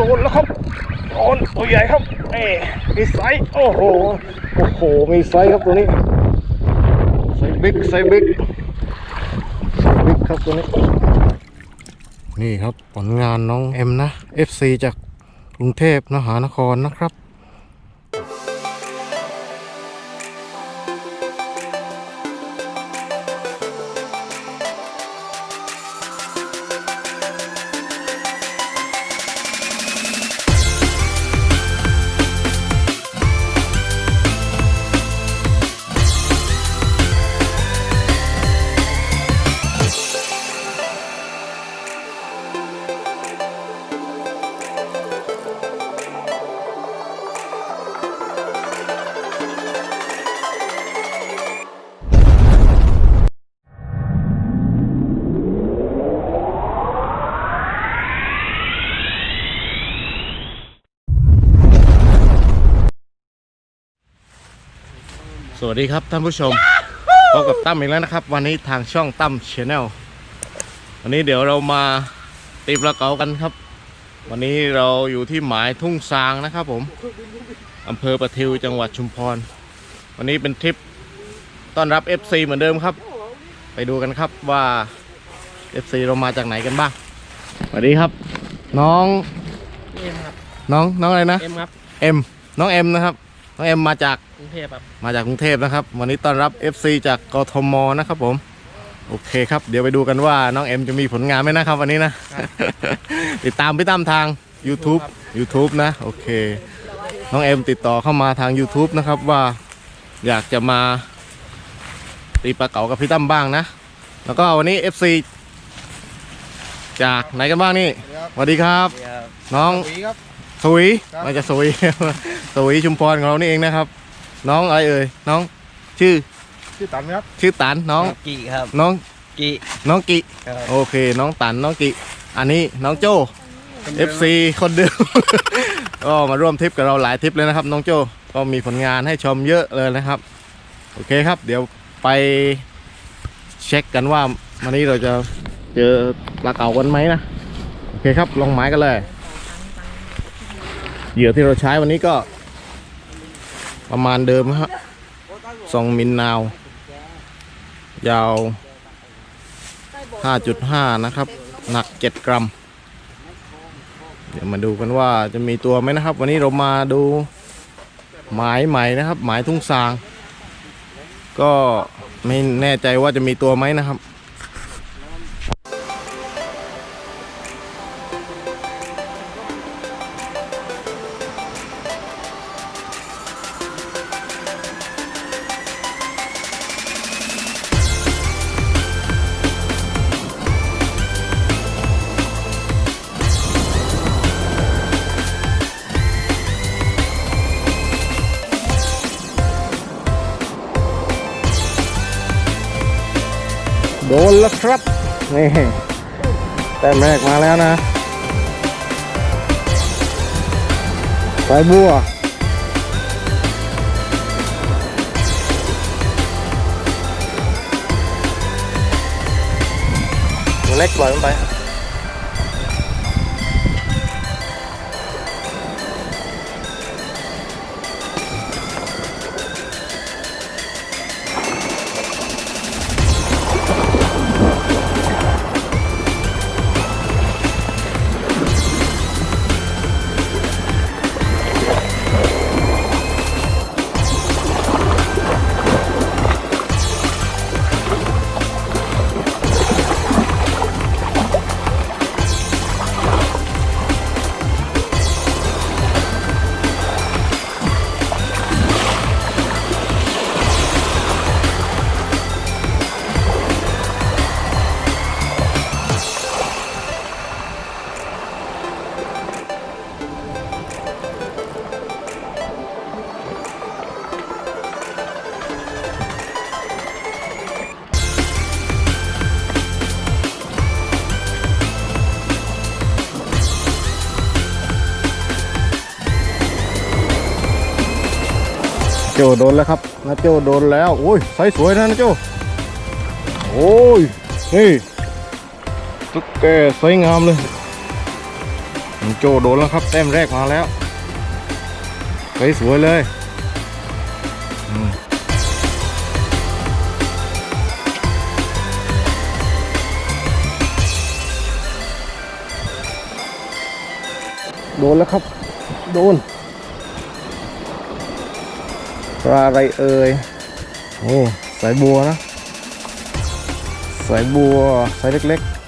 โดนแล้วครับโดนตัวใหญ่ครับเอ้มีไซส์โอ้โหโอ้โหมีไซส์ครับตัวนี้ไซส์บิ๊กไซส์บิ๊กไซส์บิ๊กครับตัวนี้ นี่ครับผลงานน้องเอ็มนะ FC จากกรุงเทพมหานครนะครับ วัสดีครับท่านผู้ชมพบกับตั้มอีกแล้วนะครับ วันนี้ทางช่องตั้มชาแนลวันนี้เดี๋ยวเรามาตีปลาเก๋ากันครับ วันนี้เราอยู่ที่หมายทุ่งซางนะครับ ผมอำเภอประทิวจังหวัดชุมพร วันนี้เป็นทริปต้อนรับ FC เหมือนเดิมครับ ไปดูกันครับว่า FC เรามาจากไหนกันบ้างสวัสดีครับ น้องเอ็มครับน้องน้องอะไรนะเอ็มครับเอ็มน้องเอ็มนะครับ น้องเอ็มมาจากกรุงเทพครับ มาจากกรุงเทพนะครับ วันนี้ต้อนรับ FC จากกทมนะครับผม โอเคครับ เดี๋ยวไปดูกันว่าน้องเอ็มจะมีผลงานไหมนะครับวันนี้นะ ติดตามพี่ตั้มทาง YouTube YouTube นะ โอเค น้องเอ็มติดต่อเข้ามาทาง YouTube นะครับว่าอยากจะมา ตีปลาเก๋ากับพี่ตั้มบ้างนะ แล้วก็วันนี้ FC จากไหนกันบ้างนี่สวัสดีครับ น้องวีครับ สวีครับมาจากสวีสวีชุมพรของเรานี่เองนะครับ น้องอะไรเอ่ยน้อง ชื่อชื่อตันครับ ชื่อตันน้องกีครับน้องกีน้องกิครับ โอเค น้องตันน้องกิอันนี้น้องโจ FC คนเดิม ก็มาร่วมทริปกับเราหลายทริปเลยนะครับ น้องโจก็มีผลงานให้ชมเยอะเลยนะครับ โอเคครับ เดี๋ยวไปเช็คกันว่าวันนี้เราจะเจอปลาเก๋ากันไหมนะ โอเคครับ ลงไม้กันเลย เหยื่อที่เราใช้วันนี้ก็ประมาณเดิมฮะสองมิลนาว ยาว 5.5 นะครับ หนัก 7 กรัม เดี๋ยวมาดูกันว่าจะมีตัวไหมนะครับ วันนี้เรามาดูหมายใหม่นะครับ หมายทุ่งซาง ก็ไม่แน่ใจว่าจะมีตัวไหมนะครับ นแล้วครับ นี่แต้มแรกมาแล้วนะสายบัวตัวเล็กปล่อยมันไป โจโดนแล้วครับนะโจโดนแล้วโอ้ยไซส์สวยนะนะโจโอ้ยนี่ตุ๊กแกไซส์งามเลยน้องโจโดนแล้วครับแต้มแรกมาแล้วสวยเลยโดนแล้วครับ โดน ปลาอะไรเอ่ยโอ้สายบัวนะ สายบัวสายเล็กๆ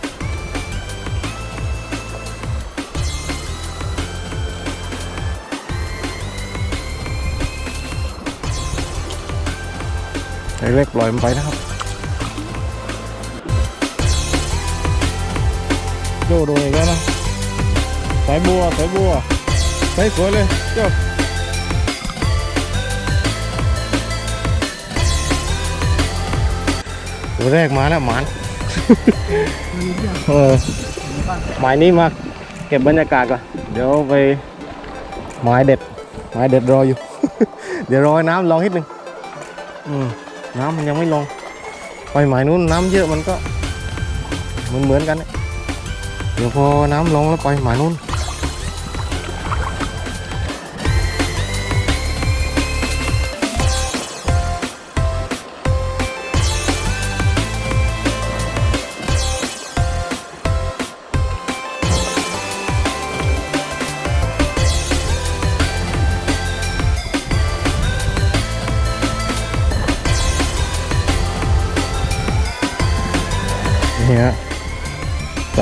สายเล็กปล่อยมันไปนะครับโจโดนอีกแล้วนะสายบัวสายบัวสายสวยเลยโจ ตัวแรกมาแล้วหมานเออหมายนี้มาเก็บบรรยากาศก่อนเดี๋ยวไปหมายเด็ดหมายเด็ดรออยู่ เดี๋ยวรอให้น้ำลงนิดนึงอืมน้ำมันยังไม่ลง ไปหมายนู้นน้ำเยอะมันก็เหมือนเหมือนๆกันเนี่ยเดี๋ยวพอน้ำลงแล้วไปหมายนู้นนี่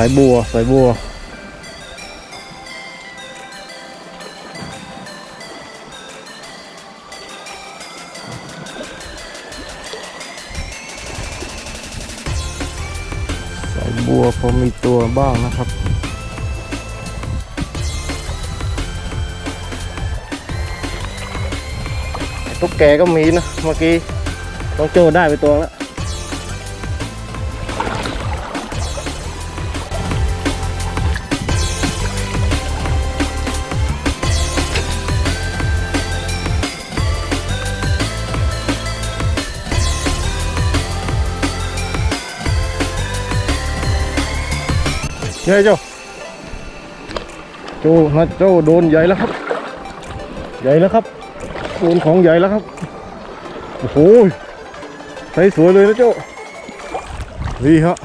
ายบัวสายบัวสายบัวพอมีตัวบ้างนะครับตุ๊กแกก็มีนะเมื่อกี้ต้องโจได้ไปตัวแล้ว ใช่เจ้าโจนะโจโดนใหญ่แล้วครับ ใหญ่แล้วครับโดนของใหญ่แล้วครับโอ้โหใส่สวยเลยนะโจนี่ฮะ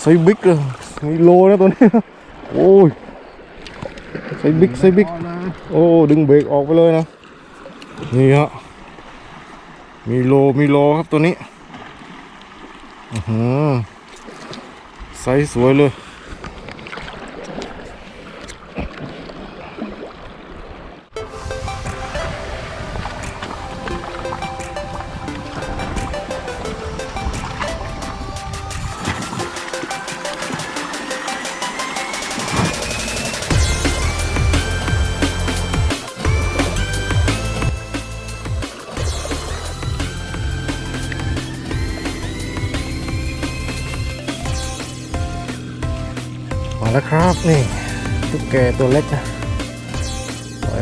ใส่บิ๊กเลยมีโลนะตัวนี้โอ้ยใส่บิ๊กใส่บิ๊กโอ้ดึงเบรกออกไปเลยนะนี่ฮะมีโลมีโลครับตัวนี้อือหือ ไซส์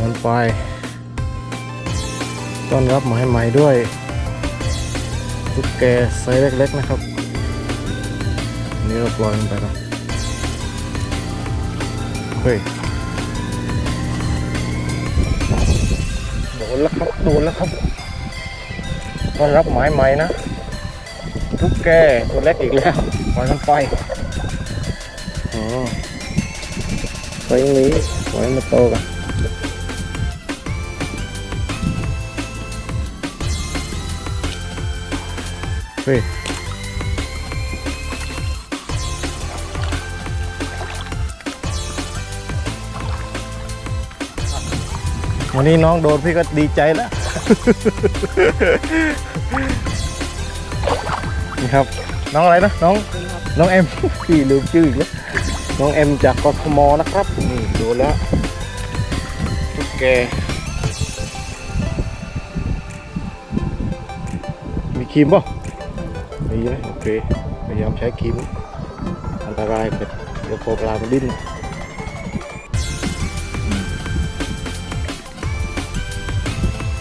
มันไป ต้อนรับหมายใหม่ด้วยตุ๊กแกไซส์เล็ก ๆ นะครับ นี่เราปล่อยมันไปนะเฮ้ยโดนแล้วครับโดนแล้วครับต้อนรับหมายใหม่นะตุ๊กแกตัวเล็กอีกแล้วปล่อยมันไปอ๋อไปอย่างนี้ปล่อยมันโตกัน เฮ้ยวันนี้น้องโดนพี่ก็ดีใจแล้ว นี่ครับ น้องอะไรนะ น้อง น้องเอ็มพี่ลืมชื่ออีกแล้ว น้องเอ็มจากกทมนะครับ นี่ดูแล้วตุ๊กแกมีครีมป่ะีไหมโอเคพยายามใช้ครีมอันตรายเกิดเดี๋ยวโคกลามันดิ้น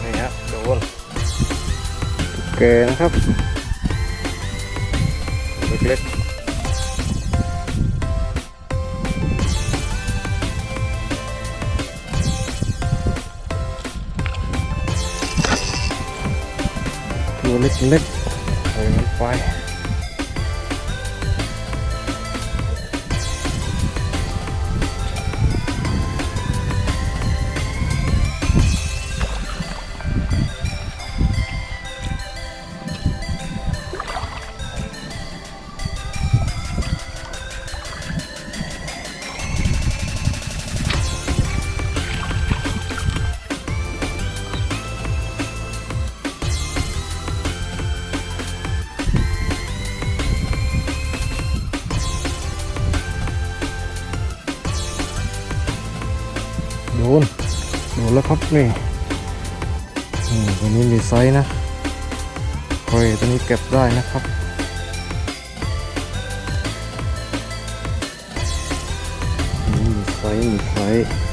นี่ฮะโดนโอเคนะครับเล็กๆเล็กเล็ก ในแล้วครับนี่อืมตัวนี้มีไซส์นะโอยตัวนี้เก็บได้นะครับมีไซส์มีไซส์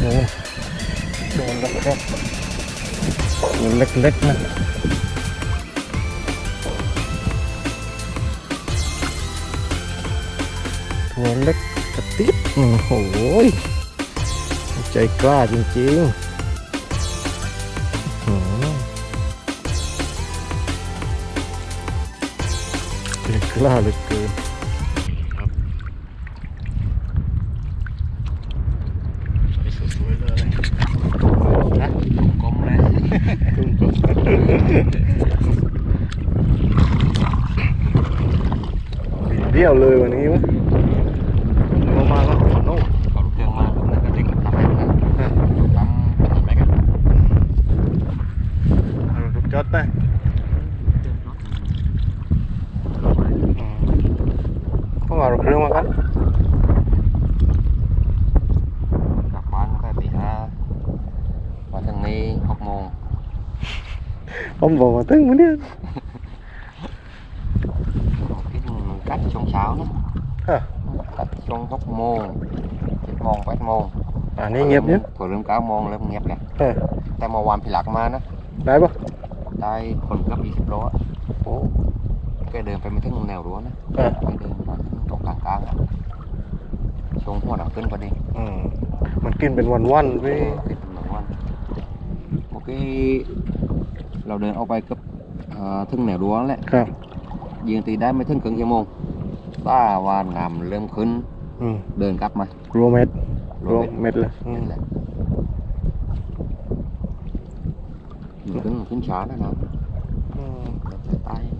โดนโดนแล้วครับตัวเล็กๆนะตัวเล็กกระติ๊บโอ้โหยใจกล้าจริงๆอื้อหือใจกล้าเหลือเกิน สวยๆเลยนะกลมเลยกลมกลมเดี่ยวเลยวันนี้วะมามาแล้วขอโน่ เอาลูกเครื่องมาผมนั่นก็ติดทำให้มันทำไปกัน เอาลูกจอดได้เข้ามาเราเครื่องมากัน กลับบ้านก็ตีห้ามาทางนี้ หกโมงผมบอกมาตึ้งมาเนี่ย cái cách trong sáu đó ฮะ cách trong hốc môn chết môn quét môn อันนี้เงียบเนี่ยถั่วเริ่มเก้าโมงเริ่มเงียบ แกเดินไปไม่ถึงแนวรั้วนะเออไปเดินมาถึงตรงกลางกลางๆอะช่วงหัวดังขึ้นพอดีอืมมันกินเป็นวันๆเอพี่อติดเหมือนวันเมื่อกี้เราเดินออกไปกับเอ่อถึงแนวรั้วแหละครับ ยืนตีได้ไม่ถึงครึ่งชั่วโมงป้าวาน้ำเริ่มขึ้น อืมเดินกลับมารัวเม็ดรัวเม็ดเลยอืม นี่แหละมันขึ้นขึ้นช้านะนะอืมจะตายไฟหนุ่มรู้ยังไงอยนะก็เห็นน้องว่าวันก้อนมันเดินตีจากนี้ไปที่ต้นหัวกวาย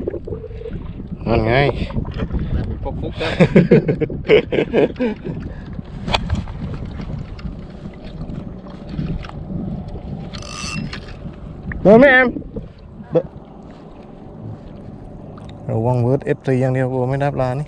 นั่นไงได้เป็นปุ๊บๆครับโดนไหมแอมเดนระวังเวิร์ดเอฟซีอย่างเดียวกลัวไม่ได้ปลานี่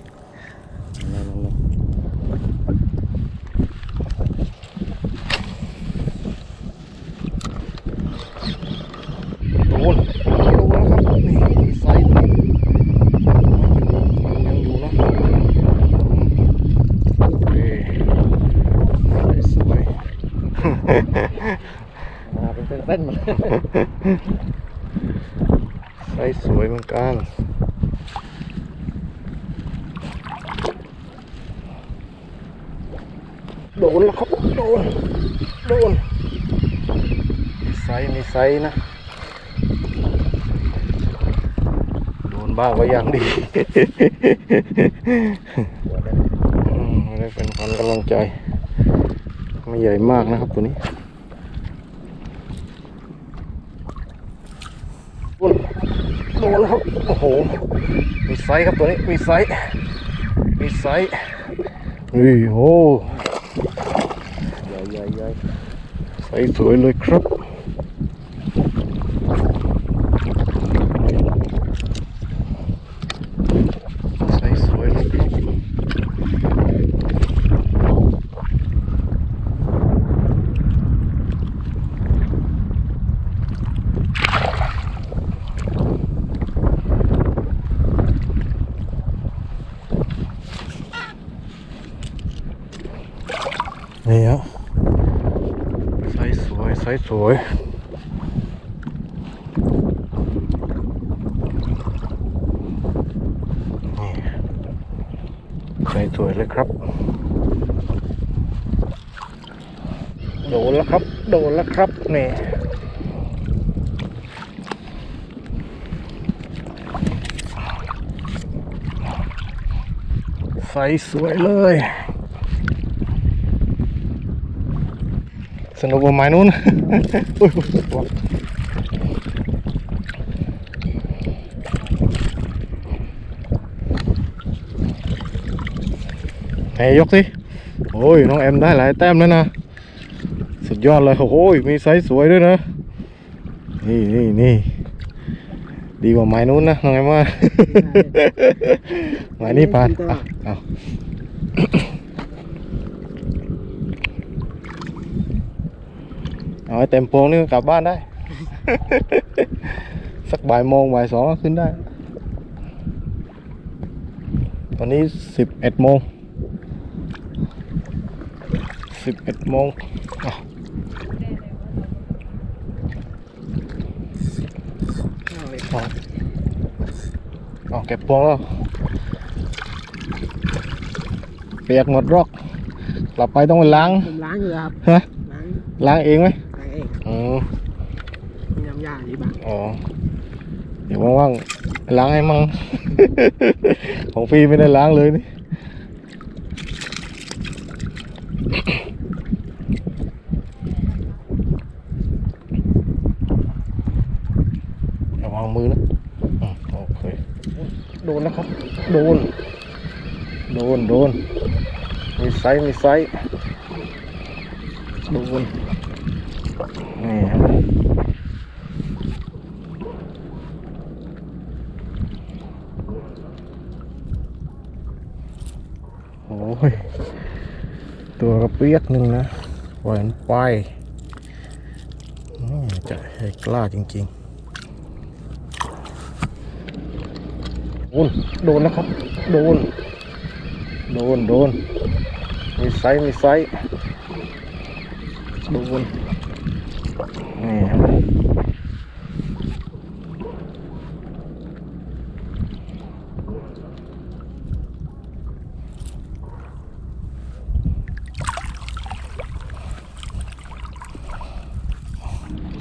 ไส์สวยเหมือนกันโดนแล้ครับ โดน โดน ไซส์มีไส์นะ โดนบ้างก็ยังดีได้เป็นความกำลังใจ ไม่ใหญ่มากนะครับตัวนี้ โอ้โห มีไซส์ครับตัวนี้ มีไซส์ มีไซส์นี่โอ้ใหญ่ใหญ่ใหญ่ไซส์สวยเลยครับ ไซส์สวยเลยครับ นี่ฮะ ไซส์สวยไซส์สวยนี่ไซส์สวยเลยครับ โดนแล้วครับ โดนแล้วครับนี่ไซส์สวยเลย สนุกกว่าไม้นู้นอุ๊ยอุ๊ยอุ๊ยไหนยกสิ โอ้ย น้องแอมได้หลายแต้มแล้วนะ สุดยอดเลย โอ้ย มีไซส์สวยด้วยนะ นี่นี่นี่ดีกว่าไม้นู้นนะน้องแอมว่าไม้นี้ผ่านอะเอา เอาให้เต็มโปรงนี่ก็กลับบ้านได้ สักบ่ายโมงบ่ายสองก็ขึ้นได้ ตอนนี้สิบเอ็ดโมงสิบเอ็ดโมงอะเอาเอาเก็บโปรงแล้วเปียกหมดรอกกลับไปต้องไปล้างผมล้างอยู่ครับฮะล้างล้างเองไหมล้างเองอ๋อมีน้ำยาหรือเปล่าอ๋อ เดี๋ยวว่างๆล้างให้มั่ง ของฟรีไม่ได้ล้างเลยนี่ระวังมือนะอืมโอเค โดนนะครับ โดน โดน โดน มีไซส์มีไซส์โดนนี่ครับ โอ้ย ตัวกระ เปียกหนึ่งนะปล่อยมันไปจะให้กล้าจริงๆ โดน โดนนะครับ โดน โดน โดน มีไซส์มีไซส์โดนนี่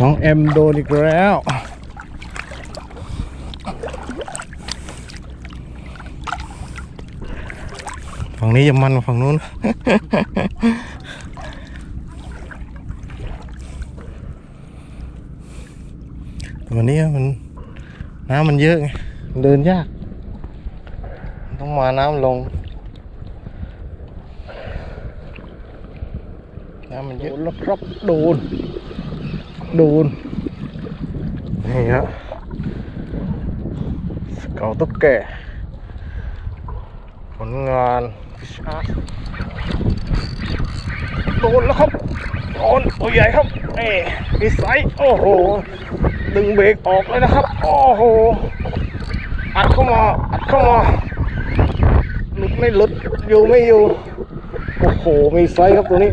น้องเอ็มโดนอีกแล้ว ฝั่งนี้จะมันฝั่งนู้น วันนี้มันน้ำมันเยอะไง เดินยาก ต้องมาน้ำลง น้ำมันเยอะแล้วครับโดน ดนนี่ฮะสเกาตุ๊กแกผลงานฟิชอาร์โดนแล้วครับโดนตัวใหญ่ครับเอ้มีไซส์โอ้โห ดึงเบรกออกเลยนะครับ โอ้โห อัดเข้ามา อัดเข้ามาหลุดไม่หลุด อยู่ไม่อยู่ โอ้โห มีไซส์ครับตัวนี้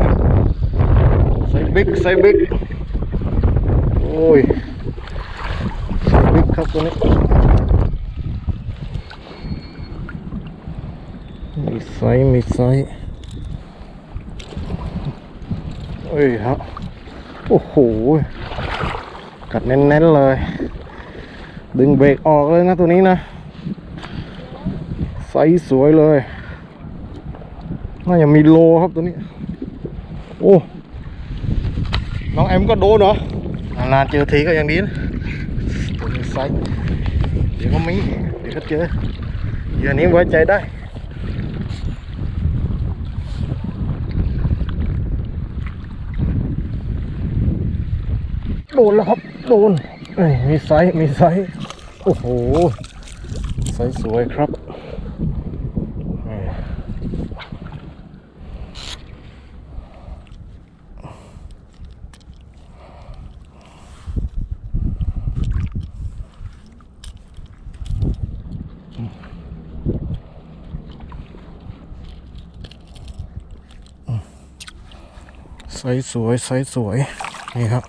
ไซส์บิ๊ก ไซส์บิ๊ก อ้ยส์บิ๊กครับตัวนี้มีไซมีไซเอ้ยครับ โอ้โห กัดเน้นๆเลย ดึงเบรกออกเลยนะตัวนี้นะไซส์สวยเลย น่าจะมีโลครับตัวนี้ โอ้ น้องแอมก็โดนเหรอ นานเจอทีก็ยังดีนะตัวนี้ไซส์เดี๋ยวก็มีเดี๋ยวก็เจอเหยื่อนี้ไว้ใจได้โดนแล้วครับโดนมีไซส์มีไซส์โอ้โหไซส์สวยครับเอ้ย ไซส์สวยไซส์สวยนี่ครับ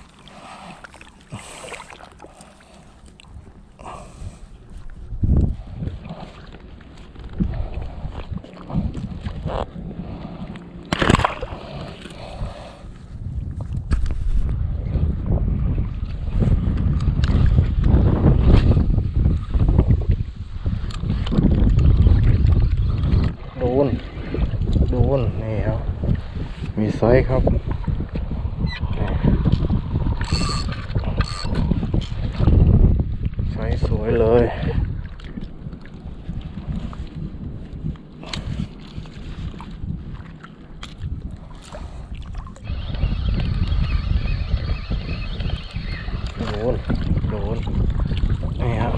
โดน โดน นี่ครับ มีไซส์ครับนี่ไซส์สวยเลย โดน โดน นี่ครับ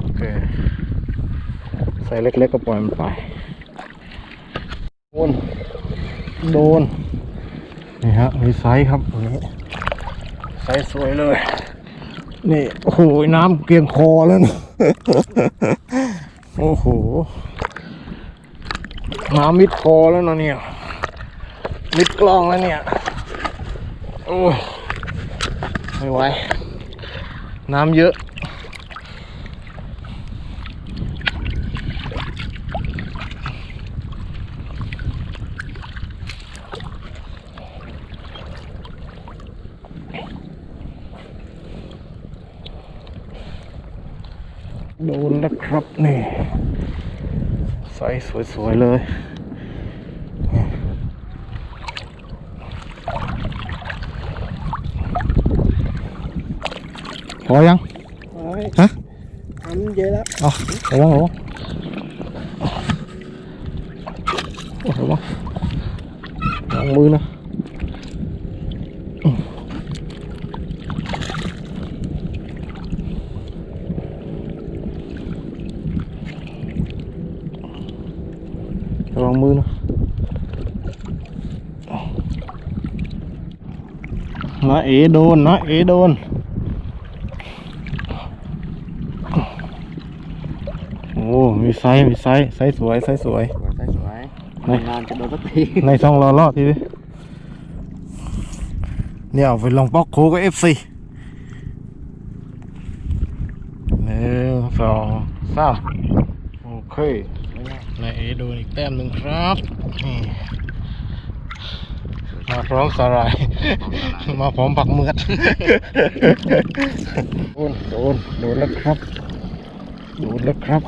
โอเค ใส่ เล็กๆก็ปล่อยมันไป โดน โดน นี่ฮะ มีไซส์ครับตรงนี้ไซส์สวยเลย นี่ โอ้โห น้ำเกลียงคอแล้วนะโอ้โห น้ำมิดคอแล้วนะเนี่ย มิดกล้องแล้วเนี่ย โอ้ยไม่ไหว น้ำเยอะ โด นแล้วครับนี่ไซส์สวยๆเลย พอยังโอ้ยฮะทำเยอะแล้วเอาระวังระวังโอ้ระวังระวังมือนะอืมระวังมือนะ นะเอโดนนะเอโดนโอ้มีไซส์มีไซส์ไซส์สวยไซส์สวย สวยใส่สวยไหน นานจะโดนสักทีในช่องรอรอดทีนี้เนี่ยเอาไปลองปอกโคกับเอฟซีหนึ่งสองสามโอเคนายเอโดนอีกแต้มหนึ่งครับนี่ มาพร้อมสาหร่าย มาพร้อมผักเมือดโดนโดนโดนแล้วครับ โดนแล้วครับ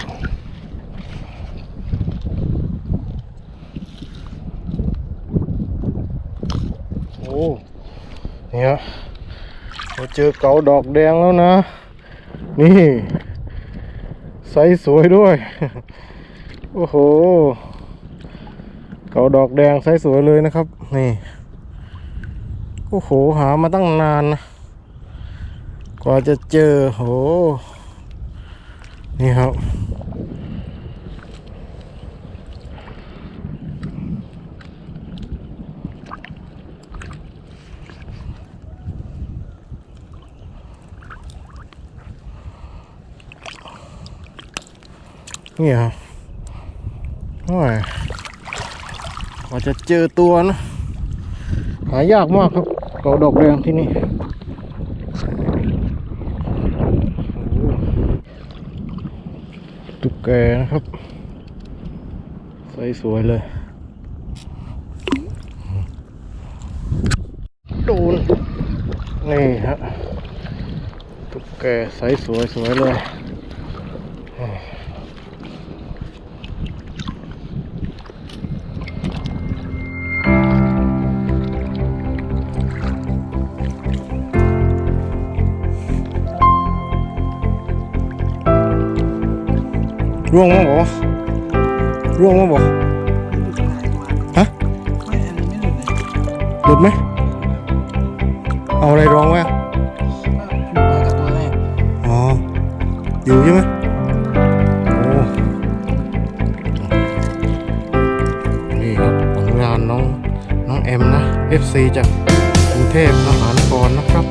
โอ้เนี่ยเราเจอเก๋าดอกแดงแล้วนะ นี่ไซส์สวยด้วย โอ้โห เก๋าดอกแดงไซส์สวยเลยนะครับ นี่ โอ้โหหามาตั้งนานนะกว่าจะเจอโห นี่ครับ นี่ครับโอ้ยกว่าจะเจอตัวนะหายากมากครับ เกาดอกแดงที่นี่ตุ๊กแกนะครับใส่สวยเลย โดน นี่ฮะตุ๊กแกใส่สวยสวยเลย ร่วงมั้งบอกร่วงมั้งบอกฮะหลุดไหมเอาอะไรรองไว้อะก็อยู่กับตัวแรกอ๋อ อยู่ใช่ไหมโอ้นี่ครับผลงานน้องน้องเอ็มนะ FC จากกรุงเทพมหานครนะครับ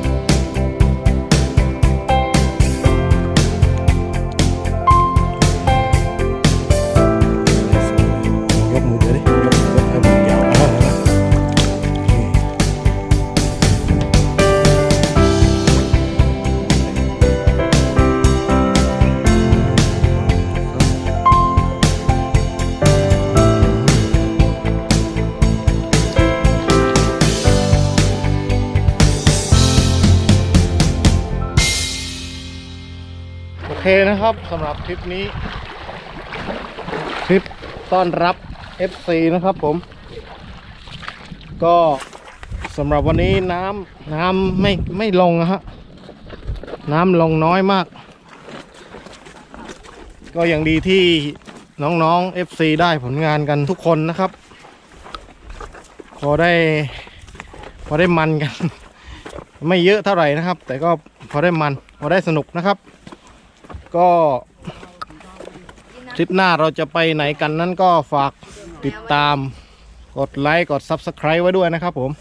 เคนะครับสำหรับคลิปนี้คลิปต้อนรับ FC นะครับผม ก็สำหรับวันนี้น้ำน้ำไม่ไม่ลงนะฮะน้ำลงน้อยมาก ก็ยังดีที่น้องๆ FC ได้ผลงานกันทุกคนนะครับ พอได้พอได้มันกัน ไม่เยอะเท่าไหร่นะครับ แต่ก็พอได้มันพอได้สนุกนะครับ ก็ทริปหน้าเราจะไปไหนกันนั้นก็ฝากติดตามกดไลค์กด Subscribe ไว้ด้วยนะครับผม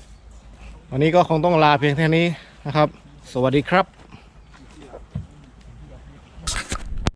วันนี้ก็คงต้องลาเพียงแค่นี้นะครับ สวัสดีครับ